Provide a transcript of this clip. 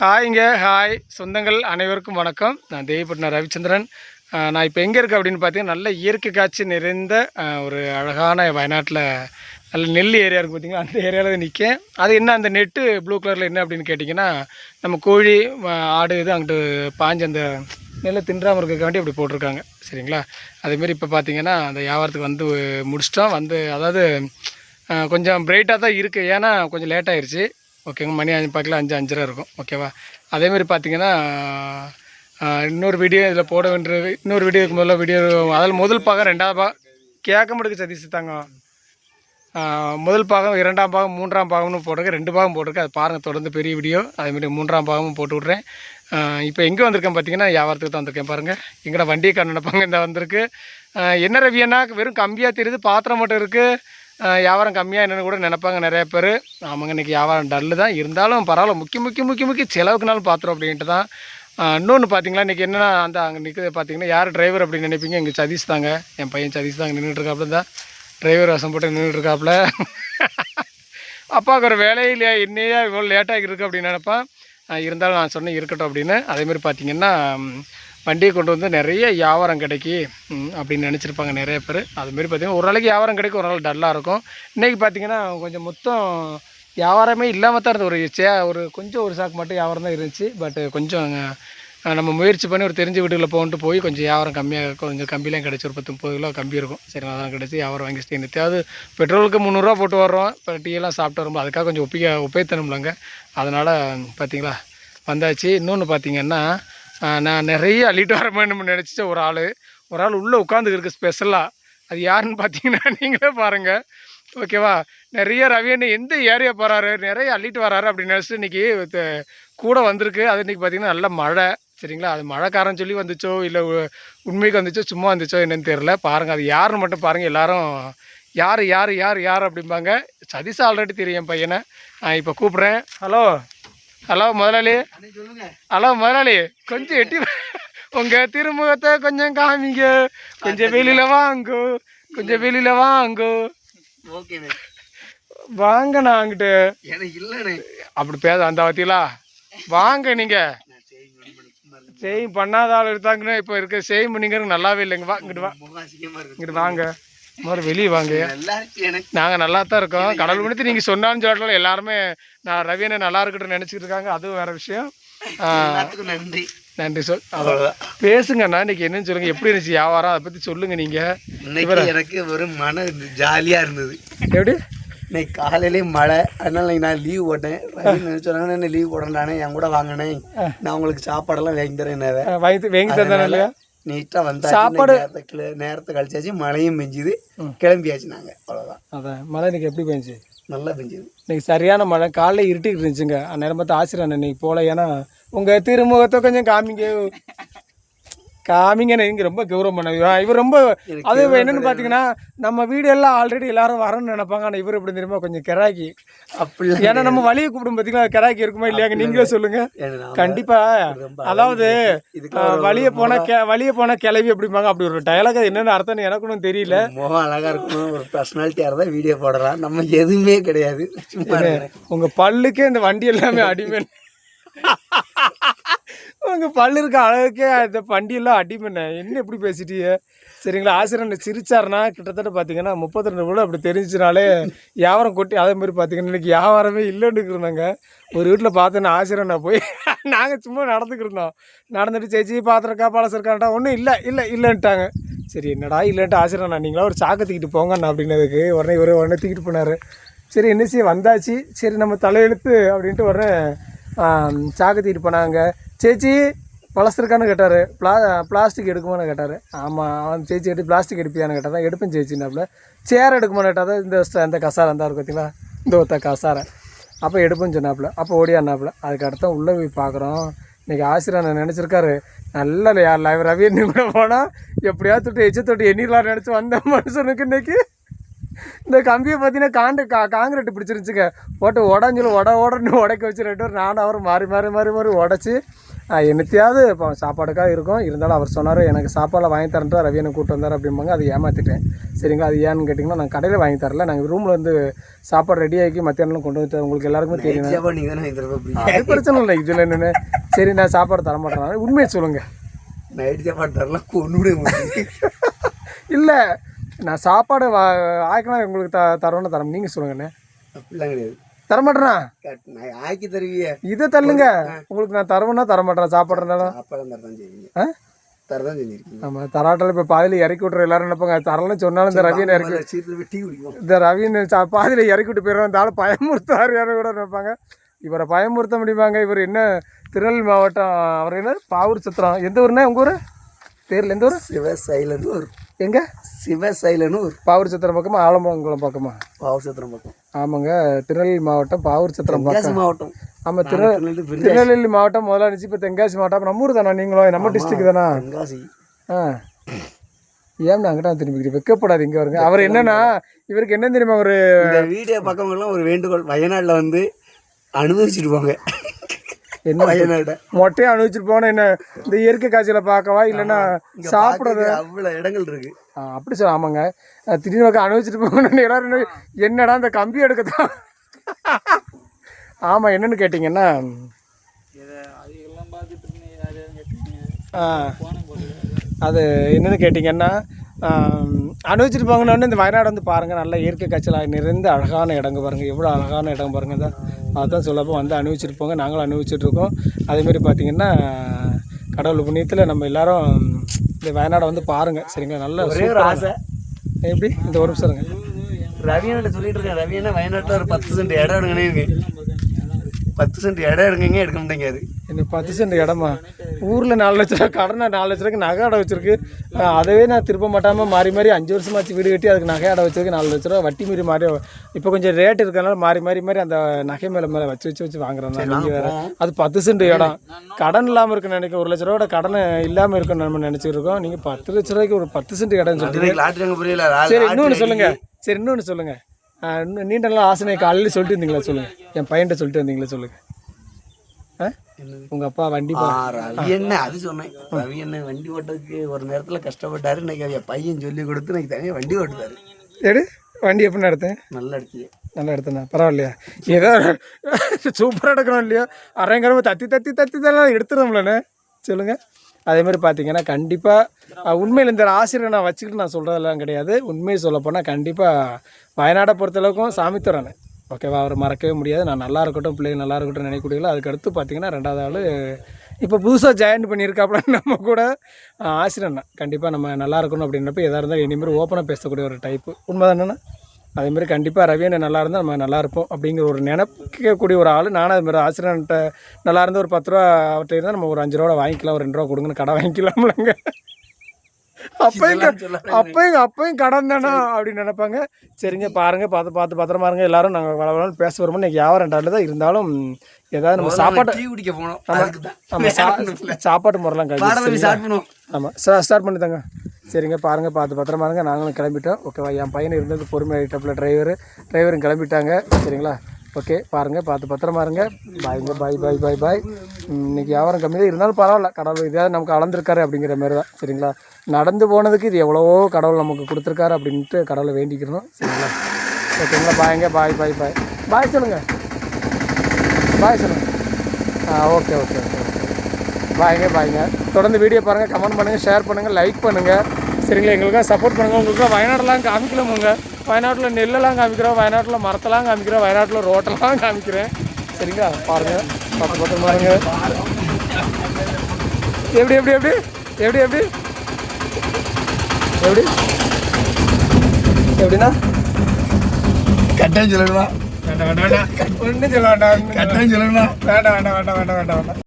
ஹாய்ங்க hi. சொந்தங்கள் அனைவருக்கும் வணக்கம். நான் தேவிப்பட்டின ரவிச்சந்திரன். நான் இப்போ எங்கே இருக்கேன் அப்படின்னு பார்த்தீங்கன்னா நல்ல இயற்கை காட்சி நிறைந்த ஒரு அழகான வயநாட்டில் நல்ல நெல் ஏரியா இருக்குது பார்த்திங்கன்னா அந்த ஏரியாவில் நிற்கேன் அது என்ன அந்த நெட்டு ப்ளூ கலரில் என்ன அப்படின்னு கேட்டிங்கன்னா நம்ம கோழி ஆடு இது அங்கிட்டு பாஞ்சு அந்த நெல்லை தின்றாமல் இருக்கிறக்காண்டி அப்படி போட்டிருக்காங்க. சரிங்களா? அதேமாரி இப்போ பார்த்தீங்கன்னா அந்த வியாபாரத்துக்கு வந்து முடிச்சிட்டோம். வந்து அதாவது கொஞ்சம் பிரைட்டாக தான் இருக்குது ஏன்னா கொஞ்சம் லேட் ஆயிடுச்சு ஓகேங்க. மணி அஞ்சு பார்க்கல அஞ்சு அஞ்சரை இருக்கும். ஓகேவா? அதேமாரி பார்த்தீங்கன்னா இன்னொரு வீடியோ இதில் போட வேண்டியது இன்னொரு வீடியோக்கு முதல்ல வீடியோ அதில் முதல் பாகம் ரெண்டாவது பாகம். கேட்க முடியுது சதீஷ் தாங்க முதல் பாகம் இரண்டாம் பாகம் மூன்றாம் பாகம்னு போட்டிருக்கு. ரெண்டு பாகம் போட்டிருக்கு. அது பாருங்கள் தொடர்ந்து பெரிய வீடியோ அதேமாரி மூன்றாம் பாகமும் போட்டு விட்றேன். இப்போ எங்கே வந்திருக்கேன் பார்த்தீங்கன்னா வியாபாரத்துக்கு தான் வந்திருக்கேன் பாருங்கள் எங்கடா வண்டியை கண்ணப்பாங்க இந்த வந்திருக்கு. என்ன ரவியன்னா வெறும் கம்மியாக தெரியுது பாத்திரம் மட்டும் இருக்குது வியாபாரம் கம்மியாக என்னென்னு கூட நினைப்பாங்க நிறைய பேர். ஆமாங்க இன்றைக்கி வியாபாரம் டல்லு தான். இருந்தாலும் பரவாயில்ல முக்கிய முக்கிய முக்கிய முக்கிய செலவுக்குனாலும் பார்த்துரும் அப்படின்ட்டு தான். இன்னொன்று பார்த்தீங்களா இன்றைக்கி என்னென்னா அந்த அங்கே நிற்கிறது பார்த்தீங்கன்னா யார் டிரைவர் அப்படின்னு நினைப்பீங்க? எங்கள் சதீஷ் தாங்க. என் பையன் சதீஷ் தாங்க நின்றுட்டுருக்காப்புல தான் டிரைவர் வசம் போட்டு நின்றுட்டுருக்காப்புல அப்பாவுக்கு ஒரு வேலையே இல்லையா? என்னையா இவ்வளோ லேட்டாக இருக்குது அப்படின்னு நினைப்பான் இருந்தாலும் நான் சொன்னேன் இருக்கட்டும் அப்படின்னு. அதேமாதிரி பார்த்தீங்கன்னா வண்டியை கொண்டு வந்து நிறைய வியாபாரம் கிடைக்கி அப்படின்னு நினச்சிருப்பாங்க நிறைய பேர். அதுமாரி பார்த்தீங்கன்னா ஒரு நாளைக்கு வியாபாரம் கிடைக்கும் ஒரு நாள் டல்லாக இருக்கும். இன்றைக்கி பார்த்தீங்கன்னா கொஞ்சம் மொத்தம் வியாபாரமே இல்லாமல் தான் இருந்தது. ஒரு சே ஒரு கொஞ்சம் ஒரு சாக்கு மட்டும் வியாபாரம் தான் இருந்துச்சு. பட் கொஞ்சம் நம்ம முயற்சி பண்ணி ஒரு தெரிஞ்ச வீடுகளில் போகிட்டு போய் கொஞ்சம் வியாபாரம் கம்மியாக கொஞ்சம் கம்பிலாம் கிடச்சி ஒரு பத்து முப்பது கிலோ கம்பி இருக்கும். சரி அதான் கிடச்சி வியாபாரம் வாங்கி வச்சுட்டு என்னத்தையாவது பெட்ரோலுக்கு முந்நூறுரூவா போட்டு வர்றோம். இப்போ டீயெல்லாம் சாப்பிட்டு வரும்போது அதுக்காக கொஞ்சம் ஒப்பிக்க ஒப்பைத்தனும்லங்க. அதனால் பார்த்திங்களா வந்தாச்சு. இன்னொன்று பார்த்தீங்கன்னா நான் நிறைய அள்ளிட்டு வரணும்னு நினச்சிச்ச ஒரு ஆள். ஒரு ஆள் உள்ளே உட்காந்துருக்கு ஸ்பெஷலாக அது யாருன்னு பார்த்தீங்கன்னா நீங்களே பாருங்கள் ஓகேவா? நிறைய ரவியன்னு எந்த ஏரியா போகிறாரு நிறைய அள்ளிட்டு வராரு அப்படின்னு நினச்சிட்டு இன்றைக்கி கூட வந்திருக்கு. அது இன்றைக்கி பார்த்தீங்கன்னா நல்ல மழை. சரிங்களா? அது மழைக்காரன் சொல்லி வந்துச்சோ? இல்லை உண்மைக்கு வந்துச்சோ? சும்மா வந்துச்சோ? என்னன்னு தெரில பாருங்கள் அது யாருன்னு மட்டும் பாருங்கள் எல்லாரும் யார் யார் யார் யார் அப்படிம்பாங்க. சதீஷ் ஆல்ரெடி தெரியும் என் பையனை. நான் இப்போ கூப்பிட்றேன். ஹலோ ஹலோ முதலாளி. ஹலோ முதலாளி. கொஞ்சம் எட்டி உங்கள் திருமுகத்தை கொஞ்சம் காமிங்க. கொஞ்சம் வெளியில் வாங்கோ. கொஞ்சம் வெளியில் வாங்கோ. ஓகேண்ணே வாங்கண்ணா அங்கிட்டு. எனக்கு இல்லைண்ணே. அப்படி பேச அந்த வாத்தியலா வாங்க நீங்கள். செய்யும் பண்ணாத ஆள் எடுத்தாங்கன்னா இப்போ இருக்க செய்யும் பண்ணிங்கிறது நல்லாவே இல்லைங்க. வா இங்கிட்டு வா. இங்கிட்டு வாங்க. முதல்ல வெளியே வாங்க. நாங்கள் நல்லா தான் இருக்கோம். கடவுள் மணித்து நீங்கள் சொன்னான்னு சொல்லலாம் எல்லாருமே நான் ரவியனை நல்லா இருக்கட்டும் நினச்சிட்டு இருக்காங்க. அதுவும் வேற விஷயம். நன்றி. நன்றி சொல். அவ்வளோதான் பேசுங்கண்ணா இன்னைக்கு என்னன்னு சொல்லுங்க. எப்படி இருந்துச்சு வியாபாரம்? அதை பற்றி சொல்லுங்க நீங்கள் இன்னைக்கு எனக்கு ஒரு மன ஜாலியா இருந்தது. எப்படி? இன்னைக்கு காலையிலே மழை. அதனால நான் லீவ் போட்டேன். நினைச்சாங்க என்ன லீவ் போடண்டானே? என் கூட வாங்கினேன் நான் உங்களுக்கு சாப்பாடெல்லாம் வாங்கி தரேன் வாங்கி வாங்கி தந்தானே இல்லையா? நீட்டாக வந்தாச்சு நேரத்துக்கு நேரத்தை கழிச்சாச்சு மழையும் பெஞ்சுது கிளம்பியாச்சு நாங்கள் அவ்வளோதான் அதான் மழை இன்னைக்கு எப்படி பெஞ்சு? நல்லா பெஞ்சுது. இன்னைக்கு சரியான மழை காலைல இருட்டிக்கிட்டு இருந்துச்சுங்க. அந்நேரம் பார்த்து ஆசிரியர் இன்னைக்கு போகல ஏன்னா உங்கள் திருமுகத்தை கொஞ்சம் காமிங்க. காமிங்க இங்கே ரொம்ப கௌரவம் பண்ண இவர் ரொம்ப அது என்னன்னு பார்த்தீங்கன்னா நம்ம வீடு எல்லாம் ஆல்ரெடி எல்லாரும் வரணும்னு நினைப்பாங்க. ஆனால் இவர் எப்படி தெரியுமா கொஞ்சம் கிராக்கி. அப்படிலாம் ஏன்னா நம்ம வழியை கூப்பிடும் பார்த்தீங்களா கிராக்கி இருக்குமா இல்லையாங்க? நீங்களே சொல்லுங்க. கண்டிப்பா. அதாவது வழிய போன கெ வழிய போன கிளவி அப்படிம்பாங்க அப்படி ஒரு டயலாக் என்னென்னு அர்த்தம் எனக்கு ஒன்றும் தெரியல முகம் அழகா இருக்கணும் ஒரு பர்சனாலிட்டியாக இருந்தால் வீடியோ போடலாம். நம்ம எதுவுமே கிடையாது. சும்மா இருக்கிறேன். உங்க பல்லுக்கே இந்த வண்டி எல்லாமே அடிமை உங்க பல்லு இருக்க அழகுக்கே இந்த பண்டியெல்லாம் எல்லாம் அடிமண்ண என்ன எப்படி பேசிட்டீங்க சரிங்களா? ஆசிரியர் சிரிச்சாருன்னா கிட்டத்தட்ட பார்த்தீங்கன்னா முப்பத்தி ரெண்டு கூட அப்படி தெரிஞ்சுனாலே வியாபாரம் கொட்டி அதே மாதிரி பார்த்தீங்கன்னா இன்றைக்கி வியாபாரமே இல்லைன்னு இருந்தாங்க ஒரு வீட்டில் பார்த்தோன்னா ஆசிரியர் நான் போய் நாங்கள் சும்மா நடந்துக்கிருந்தோம் நடந்துட்டு சேச்சி பாத்திரக்கா பழசருக்கான்ட்டா ஒன்றும் இல்லை இல்லை இல்லைன்ட்டாங்க. சரி என்னடா இல்லைன்ட்டு ஆசிரியர் நீங்களா ஒரு சாக்கு தூக்கிட்டு போங்கண்ணா அப்படின்னதுக்கு உடனே இவரே உடனே தூக்கிட்டு போனார். சரி என்ன செய்ய வந்தாச்சு? சரி நம்ம தலையெழுத்து அப்படின்ட்டு உடனே சாக்கு தூக்கிட்டு போனாங்க சேச்சி பழசிருக்கான்னு கேட்டார். பிளா பிளாஸ்டிக் எடுக்குமான்னு கேட்டார். ஆமாம் அவன் சேச்சி எடுத்து பிளாஸ்டிக் எடுப்பியான்னு கேட்டால் தான் எடுப்பேன் சேச்சின்னாப்புல. சேர் எடுக்குமான்னு கேட்டால் இந்த இந்த கசாரம் தான் இருக்கும் பார்த்தீங்களா இந்த ஒருத்த கசாரம். அப்போ எடுப்பேன்னு சொன்னாப்புல. அப்போ ஓடியானாப்புல அதுக்கு அடுத்த உள்ளே போய் பார்க்குறோம். இன்றைக்கி ஆசிரியர் நினச்சிருக்காரு? நல்ல யார் லைவ் ரவி கூட போனால் எப்படியாவது தொட்டு எச்ச தொட்டு எண்ணிடலாம் நினச்சி வந்த மனுஷனுக்கு இன்னைக்கு. இந்த கம்பியை பார்த்தீங்கன்னா காண்டு கா காங்கிரீட் பிடிச்சிருச்சுங்க போட்டு உடஞ்சிலும் உட உடன்னு உடைக்க வச்சு ரெண்டு பேரும் நானும் அவரும் மாறி மாறி மாறி மாறி உடச்சி என்னத்தையாவது இப்போ சாப்பாடுக்காக இருக்கும். இருந்தாலும் அவர் சொன்னார் எனக்கு சாப்பாடில் வாங்கி தரேன்ட்டு ரவி எனக்கு கூப்பிட்டு வந்தார் அப்படிம்பாங்க. அதை ஏமாற்றிட்டேன் சரிங்களா அது ஏன்னு கேட்டிங்கன்னா நான் கடையில் வாங்கி தரல. நாங்கள் ரூமில் வந்து சாப்பாடு ரெடி ஆக்கி மத்தியானம் கொண்டு வந்து உங்களுக்கு எல்லாருக்குமே தெரியும். அது பிரச்சனை இல்லை. இதில் என்னென்னு? சரி நான் சாப்பாடு தர மாட்டேன். உண்மையை சொல்லுங்கள் நைட் சாப்பாடு தரலாம் கொண்டு இல்லை. நான் சாப்பாடு வா ஆக்கினா உங்களுக்கு த தரோன்னு தரோம். நீங்கள் சொல்லுங்கண்ணே அப்படிலாம் கிடையாது. தரமாட்டேனா? நான் ஆக்கி தருவிய. இதை தள்ளுங்க. உங்களுக்கு நான் தரவேன்னா தரமாட்டேன்? சாப்பாடு இருந்தாலும். சாப்பாடு தரதான் செய்வீங்க ஆ? தரதான் செஞ்சிருக்கீங்க. நம்ம தராட்டில் இப்போ பாதியில் இறக்கி விட்ற எல்லாரும் நினைப்பாங்க தரலன்னு சொன்னாலும் இந்த ரவியை இறக்கி டீ இந்த ரவின்னு சா பாதியில் இறக்கி விட்டு போயிடுவோம் இந்த ஆள் பயமுறுத்தாரு யாரும் கூட நினைப்பாங்க. இவரை பயமுறுத்த முடியுமாங்க? இவர் என்ன திருநெல்வேலி மாவட்டம் அவர் என்ன? பாவூர் சத்திரம். எந்த ஊருண்ணே உங்கள் ஊர்? பேரில் எந்த ஊர்? சிவசைலன்னு ஒரு எங்கே? சிவசைலன்னு ஒரு பாவூர் சத்திரம் பக்கமா ஆலமங்கலம் பக்கமா? பாவசத்திரம் பக்கம். ஆமாங்க திருநெல்வேலி மாவட்டம் பாவூர் சத்திரம் பக்கம். மாவட்டம். ஆமாம் திரு திருநெல்வேலி திருநெல்வேலி மாவட்டம் முதல்ல இருந்துச்சு இப்போ தென்காசி மாவட்டம். நம்ம ஊர் தானே நீங்களும்? நம்ம டிஸ்ட்ரிக்ட் தானா? தென்காசி. ஆ. ஏன் அங்கிட்ட திரும்பிக்கிறீங்க வெக்கப்படாது இங்கே வருங்க. அவர் என்னன்னா இவருக்கு என்ன தெரியுமா ஒரு வீடியோ பக்கமெல்லாம் ஒரு வேண்டுகோள் வயநாட்டில் வந்து அனுபவிச்சுட்டு போங்க என்ன வயநாட. மொட்டையை அனுபவிச்சுட்டு போனால் என்ன இந்த இயற்கை காட்சியில் பார்க்கவா? இல்லைன்னா சாப்பிட்றது? அவ்வளோ இடங்கள் இருக்கு. அப்படி சொல்ல ஆமாங்க. திடீர்னு பக்கம் அனுபவிச்சுட்டு போகணும்னு எல்லாரும் என்ன- என்னடா இந்த கம்பி எடுக்கத்தான்? ஆமாம் என்னன்னு கேட்டிங்கன்னா ஆ அது என்னன்னு கேட்டிங்கன்னா ஆம், அனுபவிச்சுட்டு போங்கன்னு இந்த வயநாடு வந்து பாருங்கள் நல்ல இயற்கை காய்ச்சல் நிறைந்த அழகான இடங்க பாருங்கள் எவ்வளோ அழகான இடம் பாருங்கள் தான் அதான் சொல்லப்போ வந்து அனுபவிச்சுட்டு போங்க நாங்களும் அனுபவிச்சுட்டு இருக்கோம் அதேமாரி பார்த்தீங்கன்னா கடவுள் புண்ணியத்தில் நம்ம எல்லாரும் இந்த வயநாடை வந்து பாருங்கள் சரிங்களா? நல்ல ஒரே ஒரு ஆசை. எப்படி? இந்த ஒரு நிமிஷம் இருங்க. ரவியன்ட்ட சொல்லிட்டு இருக்கேன் ரவியண்ணா வயநாட்டில் ஒரு பத்து சென்ட் இடம் எடுங்கன்னு இருக்கு. பத்து சென்ட் இடம் எடுங்கங்க எடுக்க மாட்டேங்காது. என்ன பத்து சென்ட் இடமா? ஊரில் நாலு லட்ச ரூபா கடனை நாலு லட்ச ரூபாய்க்கு நகை அடை வச்சிருக்கு. அதவே நான் திருப்ப மாட்டாமல் மாறி மாறி அஞ்சு வருஷமாச்சு வீடு கட்டி அதுக்கு நகை அடை வச்சிருக்கு. நாலு லட்ச ரூபா வட்டி மீறி மாறி இப்போ கொஞ்சம் ரேட் இருக்கனால மாறி மாறி மாறி அந்த நகை மேலே மேலே வச்சு வச்சு வச்சு வாங்குறேன் நான். நீங்கள் வேறு அது பத்து சென்ட் இடம். கடன் இல்லாமல் இருக்குன்னு நினைக்க ஒரு லட்ச ரூபாயோட கடன் இல்லாமல் இருக்குன்னு நம்ம நினச்சிருக்கோம் நீங்கள் பத்து லட்ச ரூபாய்க்கு ஒரு பத்து சென்ட் லாட்டுங்க புரியல. சரி இன்னொன்று சொல்லுங்க. சரி இன்னொன்று சொல்லுங்க. இன்னும் நீண்ட நாள் ஆசனை காலையில் சொல்லிட்டு இருந்தீங்களா சொல்லுங்க. என் பையன்கிட்ட சொல்லிட்டு வந்தீங்களா சொல்லுங்க. ஆ உங்க அப்பா வண்டி ரவி என்ன அது சொன்னேன். ரவி என்ன வண்டி ஓட்டதுக்கு ஒரு நேரத்தில் கஷ்டப்பட்டாரு. இன்னைக்கு பையன் சொல்லி கொடுத்து இன்னைக்கு தனியாக வண்டி ஓட்டுதாரு எடு வண்டி எப்படி நடத்தேன் நல்லா அடிச்சு நல்லா எடுத்தேண்ணா பரவாயில்லையா? ஏதோ சூப்பராக எடுக்கணும் இல்லையோ? அரைங்கரமாக தத்தி தத்தி தத்தி தான் எடுத்துரும்லண்ணே சொல்லுங்கள் அதே மாதிரி பார்த்தீங்கன்னா கண்டிப்பாக உண்மையில் இந்த ஆசிரியரை நான் வச்சுக்கிட்டு நான் சொல்கிறதெல்லாம் கிடையாது. உண்மையை சொல்லப்போனால் கண்டிப்பாக வயநாடை பொறுத்தளவுக்கும் சாமி தரேன் ஓகேவா? அவர் மறக்கவே முடியாது. நான் நல்லா இருக்கட்டும் பிள்ளைங்க நல்லா இருக்கட்டும் நினைக்கக்கூடியல அதுக்கு அடுத்து பார்த்தீங்கன்னா ரெண்டாவது ஆள் இப்போ புதுசாக ஜாயின் பண்ணியிருக்காப்புல நம்ம கூட ஆசிரியர் கண்டிப்பாக நம்ம நல்லா இருக்கணும் அப்படின்றப்ப எதாக இருந்தாலும் இனிமேல் ஓப்பனாக பேசக்கூடிய ஒரு டைப்பு உண்மை தானேண்ணா அதேமாரி கண்டிப்பாக ரவியனை நல்லா இருந்தால் நம்ம நல்லா இருப்போம் அப்படிங்கிற ஒரு நினைக்கக்கூடிய ஒரு ஆள். நானும் அதுமாதிரி ஆசிரியன்ட்ட ஆசிரியர்கிட்ட நல்லா இருந்தால் ஒரு பத்து ரூபா அவர்கிட்ட இருந்தால் நம்ம ஒரு அஞ்சு ரூபா வாங்கிக்கலாம் ஒரு ரெண்டு ரூபா கொடுங்கன்னு கடை வாங்கிக்கலாம்லங்க. அப்பயும் அப்பயும் அப்பயும் கடன் தானா அப்படின்னு நினைப்பாங்க. சரிங்க பாருங்க பார்த்து பார்த்து பத்திரமா இருங்க. எல்லாரும் நாங்கள் வளவளன்னு பேச வரும்போது இன்னைக்கு வியாபாரம் ரெண்டாவது தான் இருந்தாலும் ஏதாவது நம்ம சாப்பாட்டு டீ குடிக்க போனோம். அதுக்கு தான். நம்ம சா சாப்பாட்டு முறைலாம் கழிச்சு ஸ்டார்ட் பண்ணுவோம். ஆமாம் சார் ஸ்டார்ட் பண்ணித்தாங்க. சரிங்க பாருங்கள் பார்த்து பத்திரமா இருங்க. நாங்களும் கிளம்பிட்டோம். ஓகேவா? என் பையன் இருந்தது பொறுமையாகிட்டப்பில் டிரைவரு டிரைவரும் கிளம்பிட்டாங்க. சரிங்களா? ஓகே பாருங்கள் பார்த்து பத்திரமா இருங்க. பாய்ங்க பாய் பாய் பாய் பாய் இன்னைக்கு வியாபாரம் கம்மி தான் இருந்தாலும் பரவாயில்ல. கடவுள் இதாவது நமக்கு அளந்திருக்காரு அப்படிங்கிற மாதிரி தான் சரிங்களா? நடந்து போனதுக்கு இது எவ்வளவோ கடவுள் நமக்கு கொடுத்துருக்காரு அப்படின்ட்டு கடவுளை வேண்டிக்கிறோம். சரிங்களா? ஓகேங்களா? பாய்ங்க பாய் பாய் பாய் பாய் சொல்லுங்கள் பாய் சொல்லுங்கள் ஆ ஓகே ஓகே ஓகே பாய்ங்க பாய்ங்க தொடர்ந்து வீடியோ பாருங்கள் கமெண்ட் பண்ணுங்கள் ஷேர் பண்ணுங்கள் லைக் பண்ணுங்கள் சரிங்களா? எங்களுக்காக சப்போர்ட் பண்ணுங்கள் உங்களுக்கு வயநாடுலாம் காமிக்கலாமுங்க வயநாட்டில் நெல்லெல்லாம் காமிக்கிறோம் வயநாட்டில் மரத்தெல்லாம் காமிக்கிறோம் வயநாட்டில் ரோட்டெல்லாம் காமிக்கிறேன் சரிங்களா பாருங்கள் பத்து பத்து பாருங்க எப்படி எப்படி எப்படி எப்படி எப்படி எப்படி எப்படின்னா கட்டாயம் சொல்லணுமா வேண்டாம் வேண்டாம் வேண்டாம் சொல்லணுமா வேண்டாம் வேண்டாம் வேண்டாம் வேண்டாம் வேண்டாம் வேண்டாம்